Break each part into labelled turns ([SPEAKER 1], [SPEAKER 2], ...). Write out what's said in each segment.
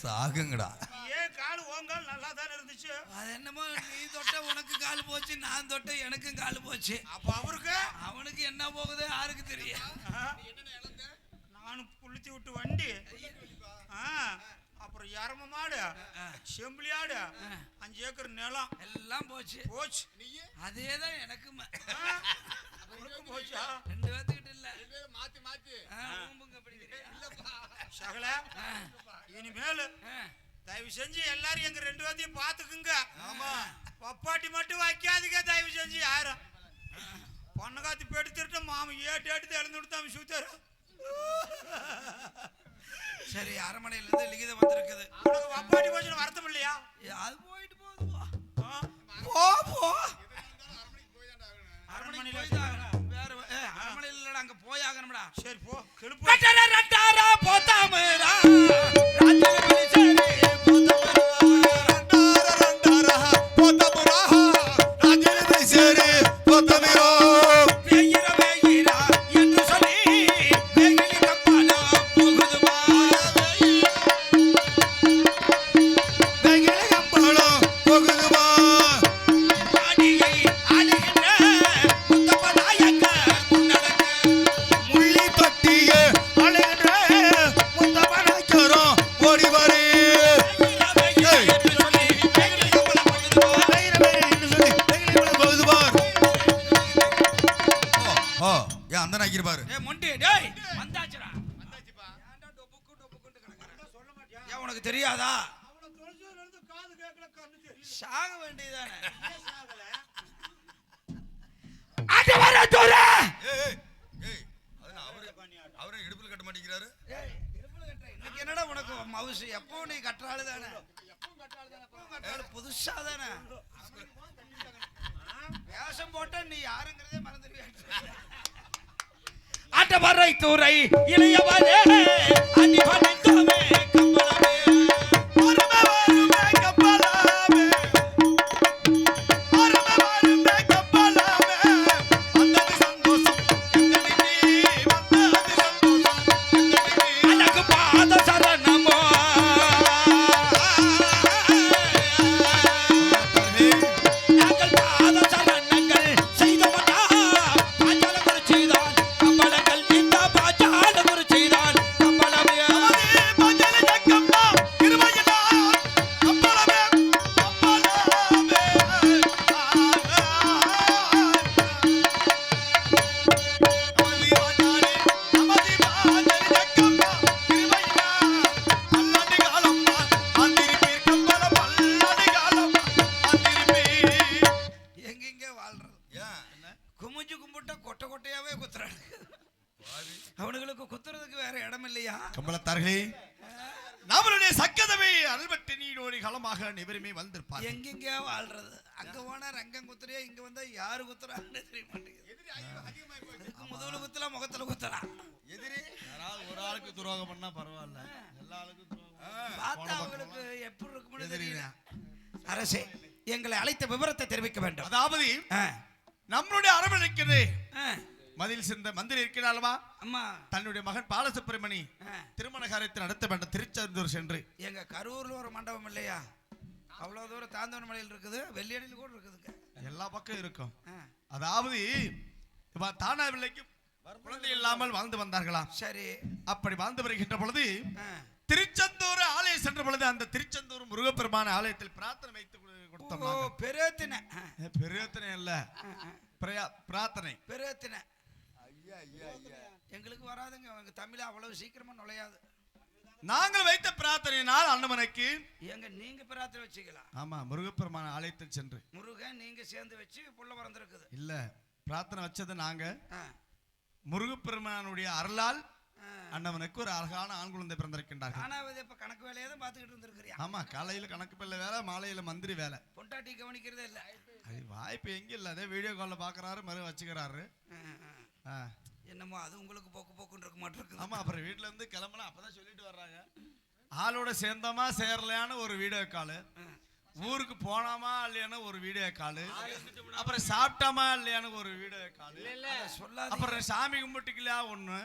[SPEAKER 1] சாகுங்கடா.
[SPEAKER 2] ஏன் கால் ஓங்கால் நல்லா தானே இருந்துச்சு?
[SPEAKER 1] அது என்னமோ நீ தொட்ட உனக்கு கால் போச்சு நான் தொட்ட எனக்கும் கால் போச்சு.
[SPEAKER 2] அப்ப அவருக்கு?
[SPEAKER 1] அவனுக்கு என்ன போகுது யாருக்கு தெரியும்?
[SPEAKER 2] நானும் புளித்தி விட்டு வண்டி. அப்புறம் எரம மாடு செம்பிளி ஆடு அஞ்சு ஏக்கர் நிலம்.
[SPEAKER 1] எல்லாம் போச்சு.
[SPEAKER 2] போச்சு.
[SPEAKER 1] அதே தான் எனக்கும்
[SPEAKER 2] போச்சா?
[SPEAKER 1] ரெண்டு பேர்த்துக்கிட்ட இல்ல.
[SPEAKER 3] மாத்தி மாத்தி.
[SPEAKER 2] சகல இனிமேல். தயவு செஞ்சு எல்லாரும் எங்க ரெண்டு பேர்த்தையும் பாத்துக்குங்க. ஆமா. பப்பாட்டி மட்டும் வைக்காதீங்க தயவு செஞ்சு. யாரும் பொண்ணை காத்து பெடுத்துட்டு மாமி ஏட்டு ஏட்டு எழுந்து விடுத்தாம சுத்தாரு
[SPEAKER 1] சரி அரமனையில இருந்து லிகிதம் வந்திருக்குது.
[SPEAKER 2] உனக்கு பப்பாட்டி போச்சுன்னு வருத்தம் இல்லையா?
[SPEAKER 1] அது போயிட்டு போகுது போ. போ. அரண்மனையில் போய் தான் அரண்மனையில் இல்லடா அங்க போய் ஆகணும்டா
[SPEAKER 2] சரி போ.
[SPEAKER 1] ரட்டாரா போத்தாமரா? ராஜமணி வேண்டியதானே
[SPEAKER 2] ஏன் சாகல?
[SPEAKER 1] அது வர தூர
[SPEAKER 4] ஏய், ஏய், ஏய், அது நான் அவரு அவரே இடுப்புல கட்ட மாட்டேங்கிறாரு.
[SPEAKER 1] இன்னைக்கு என்னடா உனக்கு மவுசு? எப்போ நீ கட்டுறாள் தானே கட்டுறாள் புதுசா தானே வேஷம் போட்ட நீ யாருங்கிறதே மறந்துடுவேன். அட்டவரை துறை இளையவரே அடி பண்ணித்தோமே கம்பளமே வேற இடம் இல்லையா
[SPEAKER 4] கம்பளத்தார்களே நம்மளுடைய சக்கதவை அல்பட்டு நீடோடி களமாக நிவருமே வந்திருப்பார்
[SPEAKER 1] எங்கெங்க வாழ்றது. அங்க போனா ரங்கம் குத்துறியா இங்க வந்தா யாரு குத்துறான்னு தெரிய மாட்டேங்குது. முதுகுல குத்தலாம் முகத்துல குத்துறான்
[SPEAKER 4] எதிரி?
[SPEAKER 3] யாராவது ஒரு ஆளுக்கு துரோகம் பண்ணா பரவாயில்ல. எல்லா ஆளுக்கும் துரோகம்
[SPEAKER 1] பார்த்தா அவங்களுக்கு எப்படி இருக்கும்னு தெரியல. அரசே எங்களை அழைத்த விவரத்தை தெரிவிக்க வேண்டும்.
[SPEAKER 4] அதாவது நம்மளுடைய அரவணைக்கிறது மதில் சென்ற மந்திரி இருக்கிறாளவா?
[SPEAKER 1] அம்மா.
[SPEAKER 4] தன்னுடைய மகன் பாலசுப்பிரமணி
[SPEAKER 1] ஆ,
[SPEAKER 4] திருமண காரியத்தை நடத்த வேண்டும். திருச்செந்தூர் சென்று.
[SPEAKER 1] எங்க கரூர்ல ஒரு மண்டபம் இல்லையா? அவ்வளவு தூரம் தாந்தவன் மலையில் இருக்குது வெள்ளியடியில் கூட இருக்குதுங்க.
[SPEAKER 4] எல்லா பக்கம் இருக்கும். அதாவது இவ தானாவில்லைக்கு குழந்தை இல்லாமல் வாழ்ந்து வந்தார்களாம்
[SPEAKER 1] சரி.
[SPEAKER 4] அப்படி வாழ்ந்து வருகின்ற பொழுது. திருச்செந்தூர் ஆலயம் சென்ற பொழுது அந்த திருச்செந்தூர் முருகப்பெருமான ஆலயத்தில் பிரார்த்தனை வைத்து கொடு- கொடுத்தோம்.
[SPEAKER 1] பெருத்தின.
[SPEAKER 4] ஏ, பிரார்த்தனை இல்ல. பிரயா- பிரார்த்தனை.
[SPEAKER 1] பெருத்தின. எங்களுக்கு வராதுங்க. எங்க தமிழ் அவ்வளவு சீக்கிரமா நுழையாது.
[SPEAKER 4] நாங்கள் வைத்த பிரார்த்தனையினால் அண்ணமனைக்கு
[SPEAKER 1] எங்க நீங்க பிரார்த்தனை வச்சுக்கலாம்.
[SPEAKER 4] ஆமா முருகப்பெருமான ஆலயத்தில் சென்று.
[SPEAKER 1] முருகன் நீங்க சேர்ந்து வச்சு புள்ள பிறந்திருக்குது.
[SPEAKER 4] இல்ல பிரார்த்தனை வச்சது நாங்க. முருகப்பெருமானுடைய அருளால். அண்ணவனுக்கு ஒரு அழகான ஆண் குழந்தை பிறந்திருக்கின்றார்கள்.
[SPEAKER 1] ஆனாவது இப்ப கணக்கு வேலையை தான் பார்த்துக்கிட்டு இருந்திருக்கிறியா
[SPEAKER 4] ஆமா காலையில கணக்கு பிள்ளை வேலை மாலையில மந்திரி வேலை.
[SPEAKER 1] பொண்டாட்டி கவனிக்கிறதே இல்ல.
[SPEAKER 4] அது வாய்ப்பு எங்க இல்ல. அதே வீடியோ கால்ல பாக்குறாரு மறு வச்சுக்கிறாரு.
[SPEAKER 1] என்னமோ அது உங்களுக்கு போக்கு போக்குன்னு இருக்க மாட்டிருக்குது.
[SPEAKER 4] ஆமா அப்புறம் வீட்டுல இருந்து கிளம்பலாம் அப்பதான் சொல்லிட்டு வர்றாங்க. ஆளோட சேர்ந்தோமா சேரலையான்னு ஒரு வீடியோ கால் ஊருக்கு போனாமா இல்லையான்னு ஒரு வீடியோ காலு அப்புறம் சாப்பிட்டாமா இல்லையான்னு ஒரு வீடியோ காலு
[SPEAKER 1] சொல்லாத
[SPEAKER 4] அப்புறம் சாமி கும்பிட்டுக்கலையா ஒண்ணு.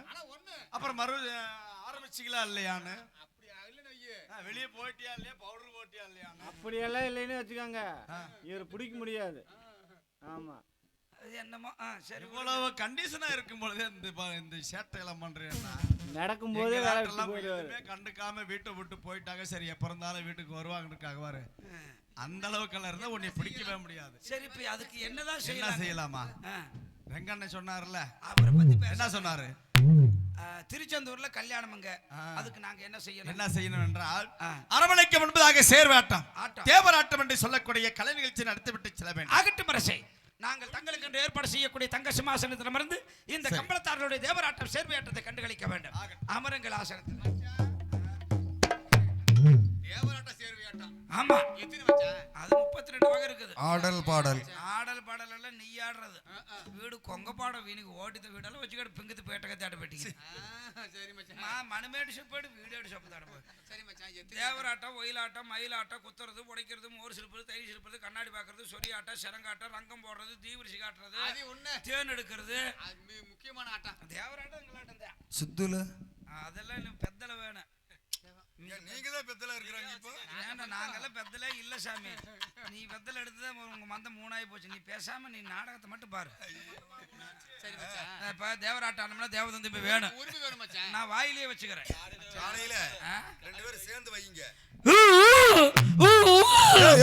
[SPEAKER 4] அப்புறம் மறு ஆரம்பிச்சிக்கலாம் இல்லையான்னு. வெளியே போயிட்டியா இல்லையா? பவுடர் போட்டியா இல்லையான்னு.
[SPEAKER 5] அப்படியெல்லாம் இல்லைன்னு வச்சுக்கோங்க. இவர் பிடிக்க முடியாது. ஆமா.
[SPEAKER 1] அது என்னமோ? ஆ சரி
[SPEAKER 4] இவ்வளவு கண்டிஷனா இருக்கும் பொழுதே இந்த ப- இந்த சேட்டை எல்லாம் பண்றேன்னா
[SPEAKER 5] நடக்கும் போதே வேலை விட்டு
[SPEAKER 4] எல்லாம்
[SPEAKER 5] போயிடுவாரு.
[SPEAKER 4] எதுவுமே கண்டுக்காம வீட்டை விட்டு போயிட்டாங்க சரி எப்ப இருந்தாலும் வீட்டுக்கு வருவாங்கன்னு அந்த அளவுக்கு இருந்தா உன்னை பிடிக்கவே முடியாது.
[SPEAKER 1] சரி இப்ப அதுக்கு என்னதான்
[SPEAKER 4] என்ன
[SPEAKER 1] செய்யலாம்
[SPEAKER 4] செய்யலாமா?
[SPEAKER 1] ஆ,
[SPEAKER 4] ரெங்கண்ணன் சொன்னார்ல
[SPEAKER 1] அவரை பத்தி பேச
[SPEAKER 4] என்ன சொன்னாரு?
[SPEAKER 1] ஆ, திருச்செந்தூர்ல கல்யாணமுங்க
[SPEAKER 4] ஆ.
[SPEAKER 1] அதுக்கு நாங்க என்ன செய்யணும்?
[SPEAKER 4] என்ன செய்யணும் என்றால்
[SPEAKER 1] ஆ.
[SPEAKER 4] அரவணைக்கு முன்பதாக சேர்வாட்டம்.
[SPEAKER 1] ஆட்டம்.
[SPEAKER 4] தேவராட்டம் என்று சொல்லக்கூடிய கலை நிகழ்ச்சி நடத்திவிட்டு செல்ல வேண்டும்.
[SPEAKER 1] ஆகட்டும் அரசே. நாங்கள் தங்களுக்கு என்று ஏற்பாடு செய்யக்கூடிய தங்க சிம்மாசனத்திடமிருந்து இந்த. கம்பளத்தார்களுடைய தேவராட்டம் சேர்வையாட்டத்தை கண்டுகளிக்க வேண்டும். அமருங்கள் ஆசனத்தில்.
[SPEAKER 2] தேவராட்ட சேர்வையாட்டம்.
[SPEAKER 1] ஆமா.
[SPEAKER 2] எத்தனை மச்சான்
[SPEAKER 1] அது முப்பத்தி ரெண்டு வகை இருக்குது.
[SPEAKER 3] ஆடல் பாடல்.
[SPEAKER 1] ஆடல் பாடல் எல்லாம் நீ ஆடுறது வீடு கொங்க பாடம் வீணுக்கு ஓட்டித்த வீடெல்லாம் வச்சுக்கிட்டு பிங்குத்து பேட்டை தேட பெட்டிங்க
[SPEAKER 2] சரி மச்சான்.
[SPEAKER 1] மா மனுமேடு சொப்பாடு வீடேடு சொப்பு தாட போய்
[SPEAKER 2] சரி மச்சான்
[SPEAKER 1] தேவராட்டம் ஒயிலாட்டம் மயிலாட்டம் குத்துறது உடைக்கிறது மோர் சிலுப்புறது தயிர் சிலுப்புறது கண்ணாடி பார்க்கறது சொரியாட்டம் சிரங்காட்டம் ரங்கம் போடுறது தீவிரிசி காட்டுறது
[SPEAKER 2] அது ஒண்ணு.
[SPEAKER 1] தேன் எடுக்கிறது.
[SPEAKER 2] முக்கியமான ஆட்டம்.
[SPEAKER 1] தேவராட்டம் எங்களாட்டம்
[SPEAKER 3] சித்துல
[SPEAKER 1] அதெல்லாம் இன்னும் பெத்தல வேணும்.
[SPEAKER 3] நீங்க தான் பெத்தல இருக்கிறாங்க இப்போ?
[SPEAKER 1] ஏன்டா நாங்கெல்லாம் பெத்தலே இல்ல சாமி. நீ பெத்தல எடுத்துதான் உங்க மந்தம் மூணாயி போச்சு. நீ பேசாம நீ நாடகத்தை மட்டும் பாரு.
[SPEAKER 2] சரி மச்சான்.
[SPEAKER 1] இப்ப தேவராட்டானம்னா தேவதந்தி போய் வேணும்
[SPEAKER 2] உரிமை வேணும் மச்சான்.
[SPEAKER 1] நான் வாயிலேயே வச்சுக்கிறேன்.
[SPEAKER 3] காலையில
[SPEAKER 1] ஆ?
[SPEAKER 3] ரெண்டு பேரும் சேர்ந்து வைங்க.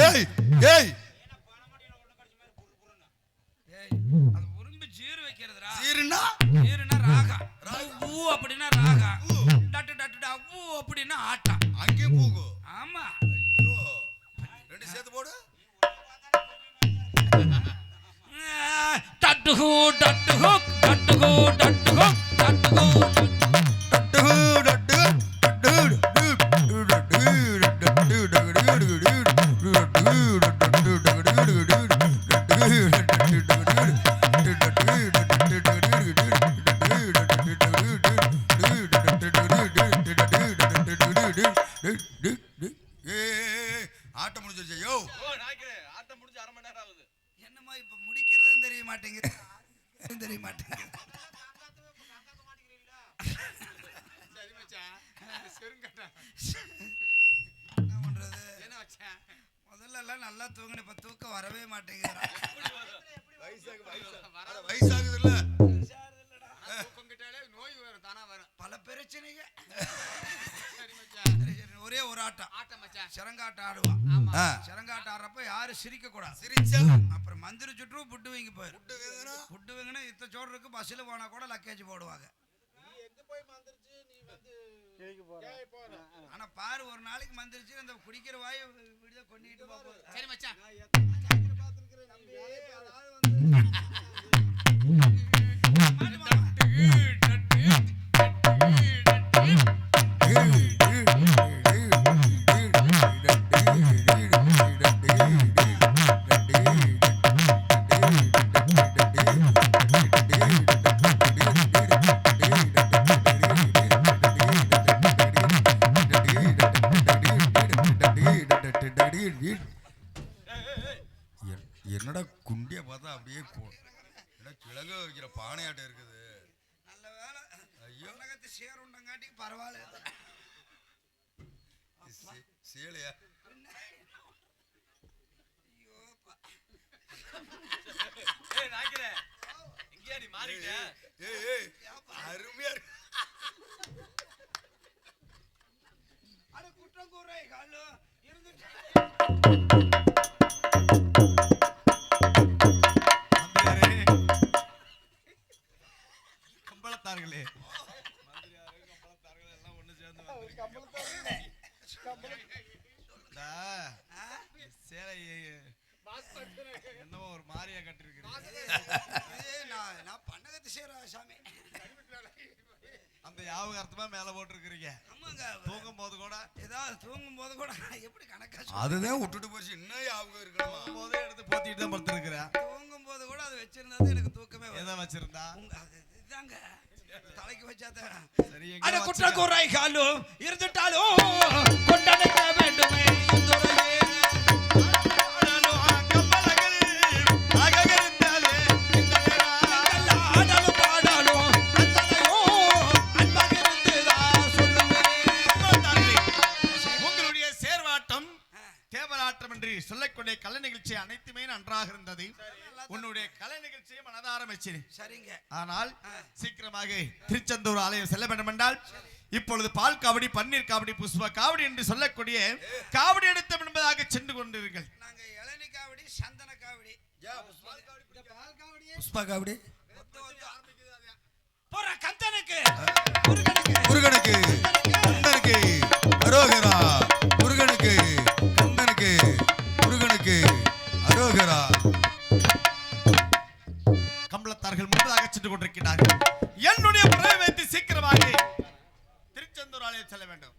[SPEAKER 1] ஏய்
[SPEAKER 3] ஏய்,
[SPEAKER 1] ஆட்டம்
[SPEAKER 3] முடிஞ்சிருச்சு யோ
[SPEAKER 4] ஆட்டம் முடிஞ்சு அரை மணி நேரம் ஆகுது.
[SPEAKER 1] இப்ப தெரிய மாட்டேங்குது. தெரிய மாட்டேங்குது
[SPEAKER 2] சரி மச்சான் செருங்கட்டா
[SPEAKER 1] என்ன பண்றது? முதல்ல எல்லாம் நல்லா தூங்கின இப்ப தூக்கம் வரவே மாட்டேங்குதுடா.
[SPEAKER 3] வயசாகுது இல்ல
[SPEAKER 2] தூக்கங்கிட்டாலே நோய் வரும் தானா வரும்.
[SPEAKER 1] பல பிரச்சனைங்க. ஒரே ஒரு ஆட்டம்.
[SPEAKER 2] ஆட்டம் மச்சான்
[SPEAKER 1] சிறங்காட்டம் ஆடுவான்
[SPEAKER 2] ஆமா.
[SPEAKER 1] சிறங்காட்டம் ஆடுறப்ப யாரும் சிரிக்க கூடாது
[SPEAKER 3] சிரிச்சா?
[SPEAKER 1] அப்புறம் மந்திரி சுற்று புட்டு வைங்க போயிரு
[SPEAKER 3] புட்டு
[SPEAKER 1] வைங்கன்னா இத்த சோறு இருக்கு பஸ்ஸில் போனா கூட லக்கேஜ் போடுவாங்க.
[SPEAKER 5] கேட்க போறேன்
[SPEAKER 1] ஆனா பாரு ஒரு நாளைக்கு மந்திரிச்சு அந்த குடிக்கிற வாய் விடுத கொண்டிட்டு போகுது.
[SPEAKER 2] சரி மச்சான்.
[SPEAKER 3] என்- என்னடா குண்டிய பார்த்தா அப்படியே என்ன கிழங்க வைக்கிற பானையாட்டம் இருக்குது.
[SPEAKER 1] நல்ல வேலை.
[SPEAKER 3] ஐயோ.
[SPEAKER 1] உலகத்து சேர் உண்டங்காட்டி பரவாயில்ல.
[SPEAKER 3] சேலையா? ஏய் ஏய் அருமையா இருக்கு.
[SPEAKER 1] அட குற்றம் கூறாய் காலு இருந்துட்டு
[SPEAKER 4] அந்த யாபகார்த்தமா மேல போட்டிருக்கிறீங்க.
[SPEAKER 1] ஆமாங்க.
[SPEAKER 4] தூங்கும் போது கூட.
[SPEAKER 1] ஏதாவது தூங்கும் போது கூட எப்படி கணக்கா
[SPEAKER 3] அதுதான் விட்டுட்டு போச்சு. இன்னும் ஞாபகம் இருக்கணுமா
[SPEAKER 4] போதே எடுத்து போத்திட்டு தான் படுத்திருக்கிறேன்.
[SPEAKER 1] தூங்கும் போது கூட அது வச்சிருந்தா எனக்கு தூக்கமே
[SPEAKER 4] எதை வச்சிருந்தா?
[SPEAKER 1] இதாங்க தலைக்கு வச்சாதான் அட குற்ற? கூறாய் காலும் இருந்துட்டாலும் கொண்டாட வேண்டுமே.
[SPEAKER 4] அமைச்சர்
[SPEAKER 1] சரிங்க.
[SPEAKER 4] ஆனால் சீக்கிரமாக திருச்செந்தூர் ஆலயம் செல்ல வேண்டும் என்றால் இப்பொழுது பால் காவடி பன்னீர் காவடி புஷ்ப காவடி என்று சொல்லக்கூடிய காவடி எடுத்தோம் என்பதாக சென்று கொண்டீர்கள்
[SPEAKER 1] நாங்க இளநி சந்தன காவடி.
[SPEAKER 3] புஷ்பா காவடி
[SPEAKER 1] போற கந்தனுக்கு.
[SPEAKER 3] முருகனுக்கு. முருகனுக்கு கந்தனுக்கு. அரோகரா. முருகனுக்கு கந்தனுக்கு. முருகனுக்கு அரோகரா.
[SPEAKER 4] மாப்பிளத்தார்கள் முன்பதாக சென்று கொண்டிருக்கிறார்கள். என்னுடைய பிரேமத்தை சீக்கிரமாக திருச்செந்தூர் ஆலயம் செல்ல வேண்டும்.